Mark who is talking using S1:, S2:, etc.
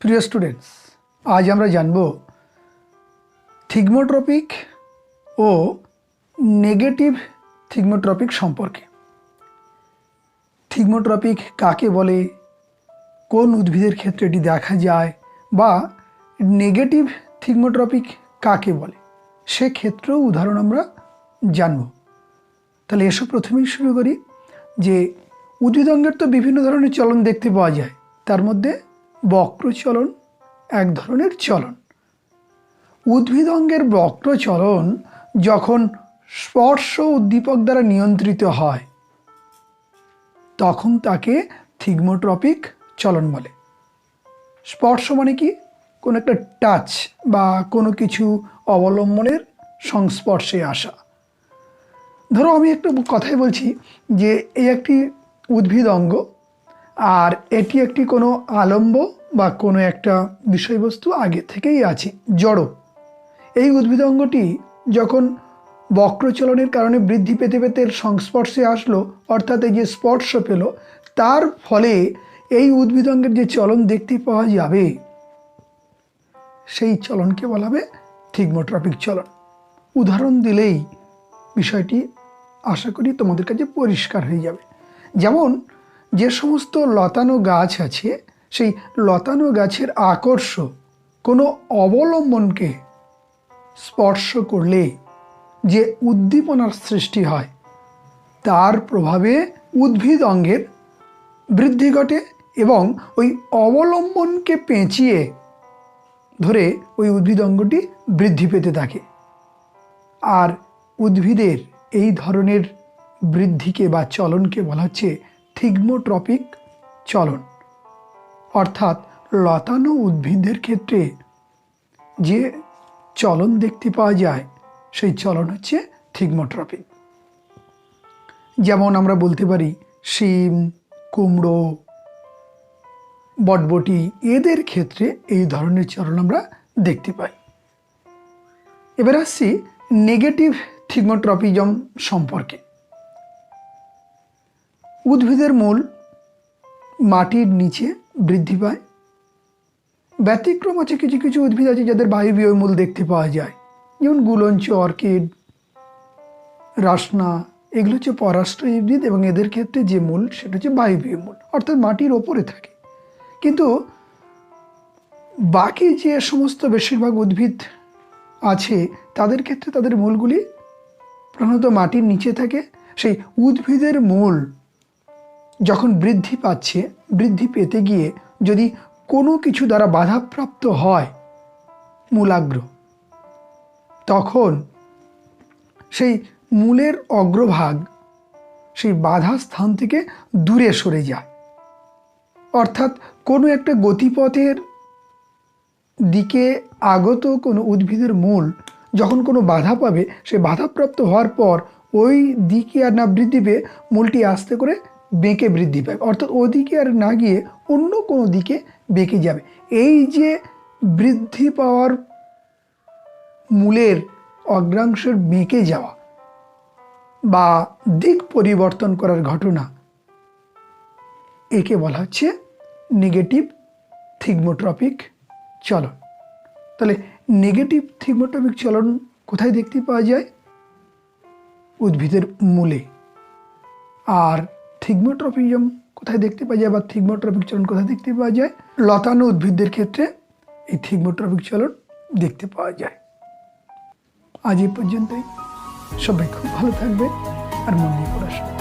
S1: প্রিয় স্টুডেন্টস আজ আমরা জানব থিগমোট্রপিক ও নেগেটিভ থিগমোট্রপিক সম্পর্কে। থিগমোট্রপিক কাকে বলে? কোন উদ্ভিদের ক্ষেত্রে এটি দেখা যায়? বা নেগেটিভ থিগমোট্রপিক কাকে বলে? সেক্ষেত্রেও উদাহরণ আমরা জানব। তাহলে এসব প্রথমেই শুরু করি যে উদ্ভিদঙ্গের তো বিভিন্ন ধরনের চলন দেখতে পাওয়া যায়। তার মধ্যে বক্র চলন এক ধরনের চলন। উদ্ভিদঙ্গের বক্র চলন যখন স্পর্শ উদ্দীপক দ্বারা নিয়ন্ত্রিত হয়, তখন তাকে থিগমোট্রপিক চলন বলে। স্পর্শ মানে কি? কোনো একটা টাচ বা কোনো কিছু অবলম্বনের সংস্পর্শে আসা। ধরো আমি একটু কথাই বলছি যে এই একটি উদ্ভিদ অঙ্গ আর এটি একটি কোনো আলম্ব বা কোনো একটা বিষয়বস্তু আগে থেকেই আছে, জড়ো। এই উদ্ভিদ অঙ্গটি যখন বক্রচলনের কারণে বৃদ্ধি পেতে পেতে সংস্পর্শে আসলো, অর্থাৎ এই যে স্পর্শ পেল, তার ফলে এই উদ্ভিদঙ্গের যে চলন দেখতে পাওয়া যাবে, সেই চলনকে বলা হবে থিগমোট্রপিক চলন। উদাহরণ দিলেই বিষয়টি আশা করি তোমাদের কাছে পরিষ্কার হয়ে যাবে। যেমন যে সমস্ত লতানো গাছ আছে, সেই লতানো গাছের আকর্ষ কোনো অবলম্বনকে স্পর্শ করলে যে উদ্দীপনার সৃষ্টি হয়, তার প্রভাবে উদ্ভিদ অঙ্গের বৃদ্ধি ঘটে এবং ওই অবলম্বনকে পেঁচিয়ে ধরে ওই উদ্ভিদ অঙ্গটি বৃদ্ধি পেতে থাকে। আর উদ্ভিদের এই ধরনের বৃদ্ধিকে বা চলনকে বলা হচ্ছে থিগমোট্রপিক চলন, অর্থাৎ লতানো উদ্ভিদের ক্ষেত্রে যে চলন দেখতে পাওয়া যায়, সেই চলন হচ্ছে থিগমোট্রপিক যেমন আমরা বলতে পারি শিম, কুমড়ো, বটবটি, এদের ক্ষেত্রে এই ধরনের চলন আমরা দেখতে পাই। এবার আসছি নেগেটিভ থিগমোট্রপিজম সম্পর্কে। উদ্ভিদের মূল মাটির নিচে বৃদ্ধি পায়। ব্যতিক্রম আছে কিছু কিছু উদ্ভিদ আছে যাদের বায়বীয় মূল দেখতে পাওয়া যায়। যেমন গুলঞ্চ, অর্কিড, রাসনা, এগুলো হচ্ছে পরাষ্ট্র উদ্ভিদ এবং এদের ক্ষেত্রে যে মূল সেটা হচ্ছে বায়বীয় মূল, অর্থাৎ মাটির ওপরে থাকে। কিন্তু বাকি যে সমস্ত বেশিরভাগ উদ্ভিদ আছে, তাদের ক্ষেত্রে তাদের মূলগুলি প্রধানত মাটির নিচে থাকে। সেই উদ্ভিদের মূল যখন বৃদ্ধি পাচ্ছে, বৃদ্ধি পেতে গিয়ে যদি কোনো কিছু দ্বারা বাধাপ্রাপ্ত হয় মূলাগ্র, তখন সেই মূলের অগ্রভাগ সেই বাধা স্থান থেকে দূরে সরে যায়। অর্থাৎ কোনো একটা গতিপথের দিকে আগত কোনো উদ্ভিদের মূল যখন কোনো বাধা পাবে, সে বাধাপ্রাপ্ত হওয়ার পর ওই দিকে আর না বৃদ্ধি পেয়ে মূলটি আস্তে করে বেঁকে বৃদ্ধি পায়। অর্থাৎ ওদিকে আর না গিয়ে অন্য কোনো দিকে বেঁকে যাবে। এই যে বৃদ্ধি পাওয়ার মূলের অগ্রাংশের বেঁকে যাওয়া বা দিক পরিবর্তন করার ঘটনা, একে বলা হচ্ছে নেগেটিভ থিগমোট্রপিক চলন। তাহলে নেগেটিভ থিগমোট্রপিক চলন কোথায় দেখতে পাওয়া যায়? উদ্ভিদের মূলে। আর থিগমোট্রপিজম কোথায় দেখতে পাওয়া যায় বা থিগমোট্রপিক চলন কোথায় দেখতে পাওয়া যায়? লতানো উদ্ভিদদের ক্ষেত্রে এই থিগমোট্রপিক চলন দেখতে পাওয়া যায়। আজ এই পর্যন্তই। সবাই খুব ভালো থাকবে আর মন দিয়ে পড়াশোনা